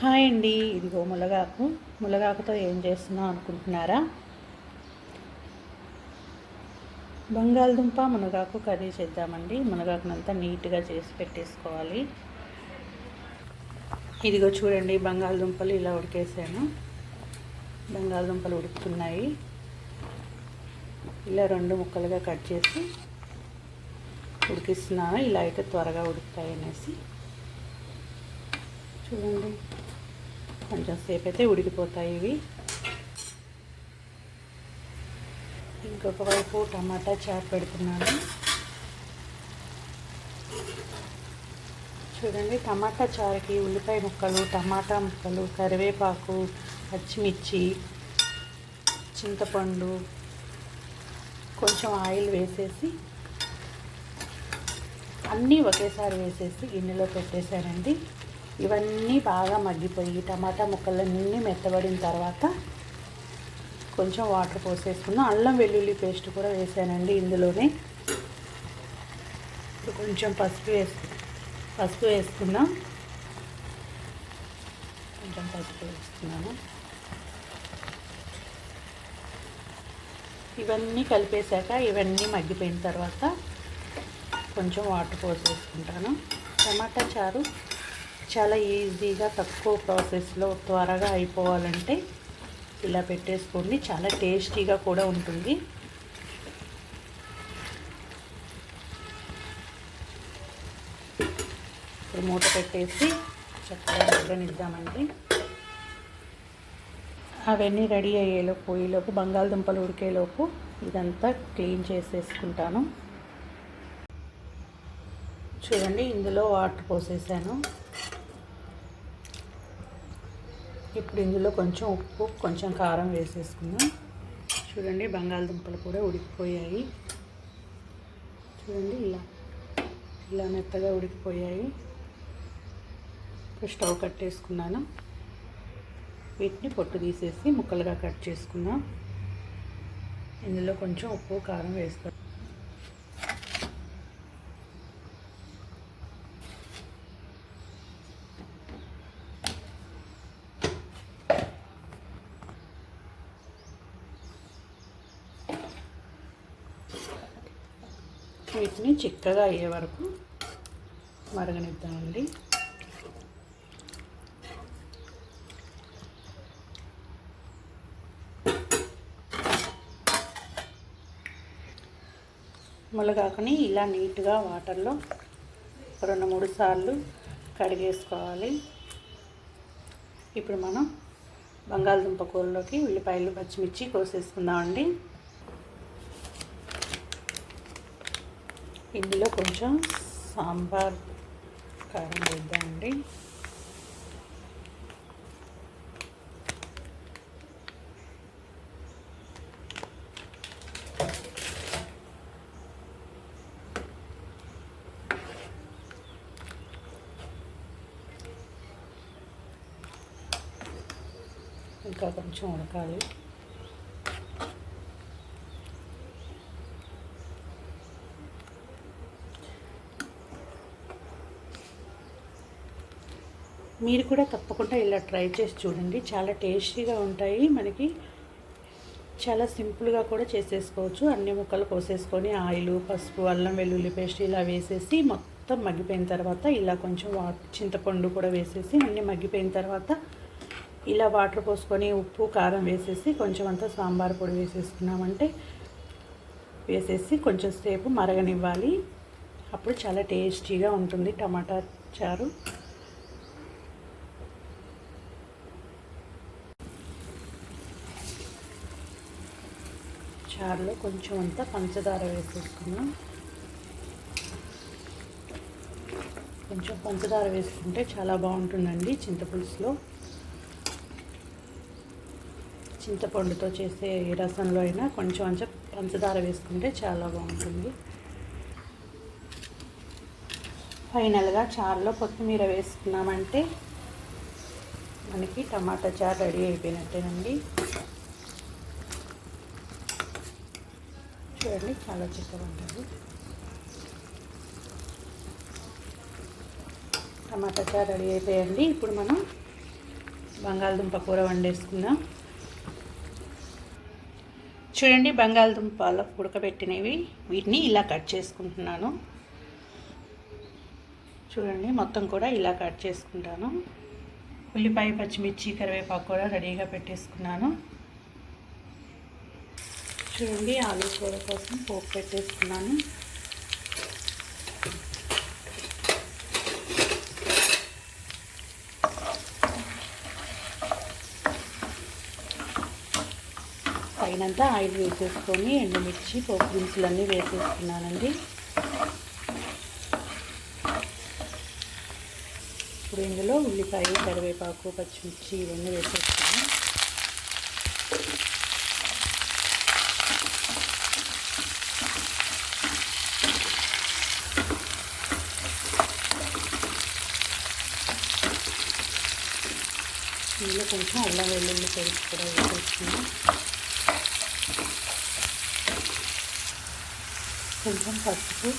Hi అండి. ఇదిగో మునగాకు మునగాకుతో ఏం చేస్తున్నాం అనుకుంటున్నారా? బంగాళదుంప మునగాకు కర్రీ చేద్దామండి. మునగాకునంతా నీట్గా చేసి పెట్టేసుకోవాలి. ఇదిగో చూడండి బంగాళదుంపలు ఇలా ఉడికేసాను. బంగాళదుంపలు ఉడుకుతున్నాయి. ఇలా రెండు ముక్కలుగా కట్ చేసి ఉడికిస్తున్నాను. ఇలా అయితే త్వరగా ఉడుకుతాయి అనేసి చూడండి. కొంచెం సేపు అయితే ఉడికిపోతాయి ఇవి. ఇంకొక వైపు టమాటా చారు పెడుతున్నాను. చూడండి టమాటా చారుకి ఉల్లిపాయ ముక్కలు టమాటా ముక్కలు కరివేపాకు పచ్చిమిర్చి చింతపండు కొంచెం ఆయిల్ వేసేసి అన్నీ ఒకేసారి వేసేసి గిన్నెలో పెట్టేశారండి. ఇవన్నీ బాగా మగ్గిపోయి టమాటా ముక్కలన్నీ మెత్తబడిన తర్వాత కొంచెం వాటర్ పోసేసుకున్నాం. అల్లం వెల్లుల్లి పేస్ట్ కూడా వేసానండి ఇందులోనే. ఇప్పుడు కొంచెం పసుపు వేసు పసుపు వేసుకున్నాం. కొంచెం పసుపు వేసుకున్నాను. ఇవన్నీ కలిపేశాక ఇవన్నీ మగ్గిపోయిన తర్వాత కొంచెం వాటర్ పోసేసుకుంటాను. టమాటా చారు చాలా ఈజీగా తక్కువ ప్రాసెస్లో త్వరగా అయిపోవాలంటే ఇలా పెట్టేసుకోండి. చాలా టేస్టీగా కూడా ఉంటుంది. ఇప్పుడు మూత పెట్టేసి చక్కగా మగ్గనిద్దామండి. అవన్నీ రెడీ అయ్యేలోపు పోయేలోపు బంగాళదుంపలు ఉడికేలోపు ఇదంతా క్లీన్ చేసేసుకుంటాను. చూడండి ఇందులో వాటర్ పోసేసాను. ఇప్పుడు ఇందులో కొంచెం ఉప్పు కొంచెం కారం వేసేసుకుందాం. చూడండి బంగాళదుంపలు కూడా ఉడికిపోయాయి. చూడండి ఇలా ఇలా మెత్తగా ఉడికిపోయాయి. ఇప్పుడు స్టవ్ కట్టేసుకున్నాను. వీటిని పొట్టు తీసేసి ముక్కలుగా కట్ చేసుకుందాం. ఇందులో కొంచెం ఉప్పు కారం వేస్తాం వీటిని చిక్కగా అయ్యే వరకు మరగనిద్దామండి. ములగాకుని ఇలా నీట్గా వాటర్లో రెండు మూడు సార్లు కడిగేసుకోవాలి. ఇప్పుడు మనం బంగాళదుంప కూరలోకి ఉల్లిపాయలు పచ్చిమిర్చి కోసేసుకుందామండి. ఇందులో కొంచెం సాంబార్ కారం వేద్దామండి. ఇంకా కొంచెం ఉడకాలి. మీరు కూడా తప్పకుండా ఇలా ట్రై చేసి చూడండి. చాలా టేస్టీగా ఉంటాయి. మనకి చాలా సింపుల్గా కూడా చేసేసుకోవచ్చు. అన్ని ముక్కలు కోసేసుకొని ఆయిల్ పసుపు అల్లం వెల్లుల్లి పేస్ట్ ఇలా వేసేసి మొత్తం మగ్గిపోయిన తర్వాత ఇలా కొంచెం వా చింతపండు కూడా వేసేసి అన్నీ మగ్గిపోయిన తర్వాత ఇలా వాటర్ పోసుకొని ఉప్పు కారం వేసేసి కొంచెం అంతా సాంబార్ పొడి వేసేసుకున్నామంటే వేసేసి కొంచెం సేపు మరగనివ్వాలి. అప్పుడు చాలా టేస్టీగా ఉంటుంది టమాటా చారు. చారులో కొంచెం అంతా పంచదార వేసేసుకున్నాం. కొంచెం పంచదార వేసుకుంటే చాలా బాగుంటుందండి చింతపులుసులో. చింతపండుతో చేసే రసంలో అయినా కొంచెం కొంచెం పంచదార వేసుకుంటే చాలా బాగుంటుంది. ఫైనల్గా చారులో కొత్తిమీర వేసుకున్నామంటే మనకి టమాటా చారు రెడీ అయిపోయినట్టేనండి. చూడండి చాలా చక్కగా ఉంటుంది. టమాటా చారు రెడీ అయిపోయండి ఇప్పుడు మనం బంగాళదుంప కూర వండేసుకుందాం. చూడండి బంగాళదుంపలు ఉడకబెట్టినవి. వీటిని ఇలా కట్ చేసుకుంటున్నాను. చూడండి మొత్తం కూడా ఇలా కట్ చేసుకుంటాను. ఉల్లిపాయ పచ్చిమిర్చి కరివేపాకు కూడా రెడీగా పెట్టేసుకున్నాను. చూడండి ఆలు కూర కోసం పోపు పెట్టేసుకున్నాను పైనంతా ఆయిల్ వేసేసుకొని ఎండుమిర్చి పోపు దినుసులన్నీ వేసేసుకున్నానండి ఇప్పుడు ఇందులో ఉల్లిపాయ కరివేపాకు పచ్చిమిర్చి ఇవన్నీ వేసేసుకున్నాను ఇందులో కొంచెం అల్లం వెల్లుల్లి పేస్ట్ కూడా వేసేసుకున్నాం కొంచెం పసుపు.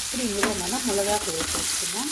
ఇప్పుడు ఇందులో మనం మునగాకు వేసేసుకుందాం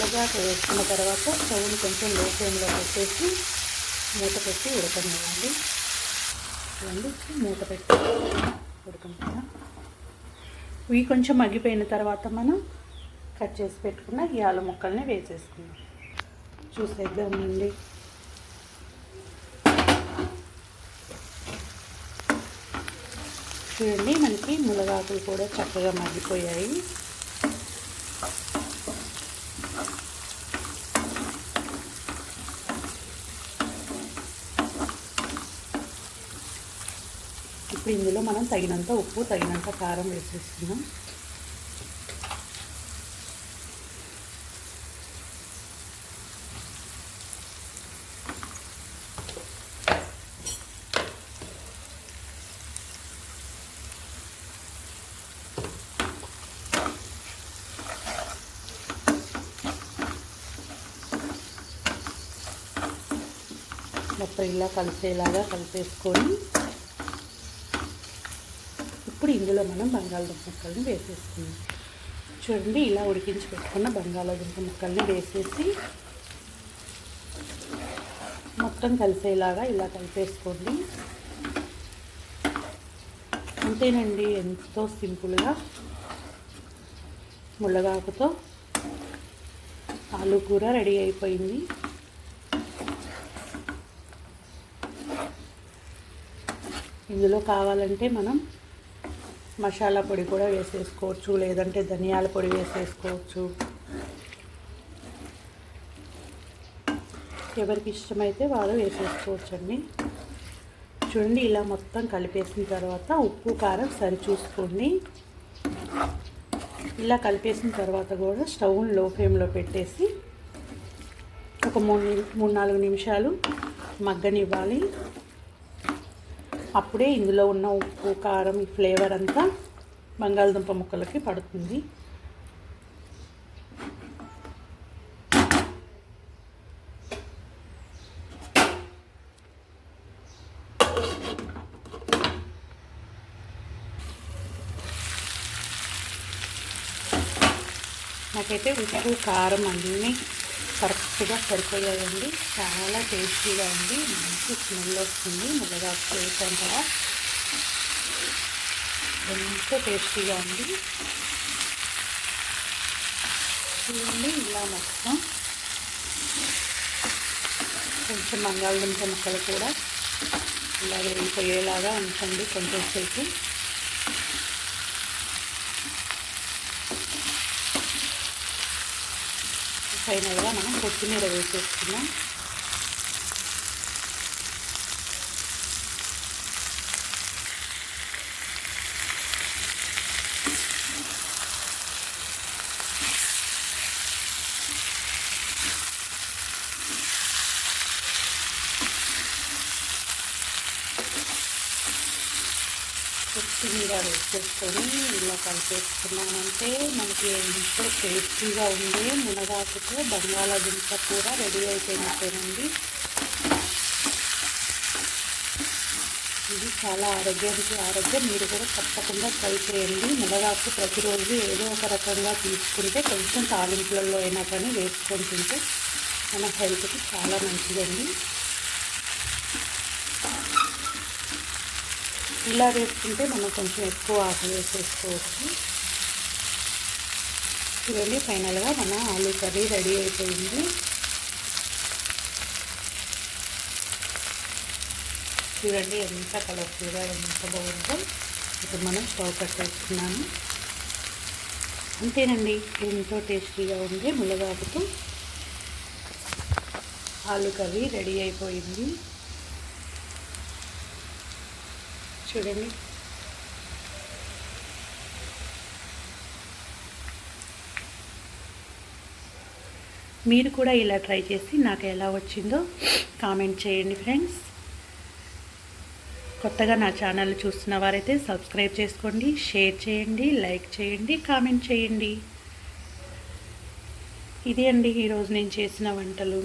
మునగాకు వేసుకున్న తర్వాత స్టవ్ని కొంచెం లో ఫ్లేమ్లో పెట్టేసి మూత పెట్టి ఉడకనివ్వండి ఇవ్వండి మూత పెట్టి ఉడకనివ్వండి ఇవి కొంచెం మగ్గిపోయిన తర్వాత మనం కట్ చేసి పెట్టుకున్న ఈ ఆలు ముక్కల్ని వేసేసుకుందాం. చూసేద్దామండి చూడండి మనకి మునగాకులు కూడా చక్కగా మగ్గిపోయాయి. ఇప్పుడు ఇందులో మనం తగినంత ఉప్పు తగినంత కారం వేసేస్తున్నాం. మొత్తం ఇలా కలిసేలాగా కలిపేసుకొని ఇప్పుడు ఇందులో మనం బంగాళదుంప ముక్కల్ని వేసేసుకుందాం. చూడండి ఇలా ఉడికించి పెట్టుకున్న బంగాళదుంప ముక్కల్ని వేసేసి మొత్తం కలిసేలాగా ఇలా కలిపేసుకోండి. అంతేనండి ఎంతో సింపుల్గా ముళ్ళగాకుతో ఆలు కూర రెడీ అయిపోయింది. ఇందులో కావాలంటే మనం మసాలా పొడి కూడా వేసేసుకోవచ్చు లేదంటే ధనియాల పొడి వేసేసుకోవచ్చు. ఎవరికి ఇష్టమైతే వాళ్ళు వేసేసుకోవచ్చు అండి చూడండి ఇలా మొత్తం కలిపేసిన తర్వాత ఉప్పు కారం సరి చూసుకోండి ఇలా కలిపేసిన తర్వాత కూడా స్టవ్లో ఫ్లేమ్లో పెట్టేసి ఒక మూడు మూడు నాలుగు నిమిషాలు మగ్గనివ్వాలి. అప్పుడే ఇందులో ఉన్న ఉప్పు కారం ఈ ఫ్లేవర్ అంతా బంగాళదుంప ముక్కలకి పడుతుంది. నాకైతే ఉప్పు కారం అన్నీ కరెక్ట్గా సరిపోయాయండి. చాలా టేస్టీగా ఉంది. మంచి స్మెల్ వస్తుంది. మునగాకు వేసాం కదా. ఎంతో టేస్టీగా ఉంది. చూడండి ఇలా మొత్తం. కొంచెం బంగాళదుంప ముక్కలు కూడా ఇలా వెళ్ళిపోయేలాగా ఉంచండి కొంచెం సేపు. పైన కూడా మనం కొత్తిమీర వేసేసుకున్నాం కొత్తిమీర వేసేసుకొని ఇలా కలిపేసుకున్నామంటే మనకి ఎంతో టేస్టీగా ఉంది మునగాకుతో బంగాళాదుంప కూర రెడీ అయిపోయినట్టేనండి. ఇది చాలా ఆరోగ్యానికి ఆరోగ్యం. మీరు కూడా తప్పకుండా ట్రై చేయండి. మునగాకు ప్రతిరోజు ఏదో ఒక రకంగా తీసుకుంటే కొంచెం తాలింపులలో అయినా కానీ వేసుకొని తింటే మన హెల్త్కి చాలా మంచిదండి. ఇలా వేసుకుంటే మనం కొంచెం ఎక్కువ ఆకు వేసేసుకోవచ్చు. చూడండి ఫైనల్గా మన ఆలూ కర్రీ రెడీ అయిపోయింది. చూడండి ఎంత కలర్ఫుల్గా ఎంత బాగుందో. ఇప్పుడు మనం స్టవ్ కట్టేసుకున్నాము అంతేనండి ఎంతో టేస్టీగా ఉంది మునగాకుతో ఆలు కర్రీ రెడీ అయిపోయింది. చూడండి. మీరు కూడా ఇలా ట్రై చేసి నాకు ఎలా వచ్చిందో కామెంట్ చేయండి ఫ్రెండ్స్. కొత్తగా నా ఛానల్ చూస్తున్న వారైతే సబ్స్క్రైబ్ చేసుకోండి షేర్ చేయండి లైక్ చేయండి కామెంట్ చేయండి. ఇదే అండి ఈరోజు నేను చేసిన వంటలు.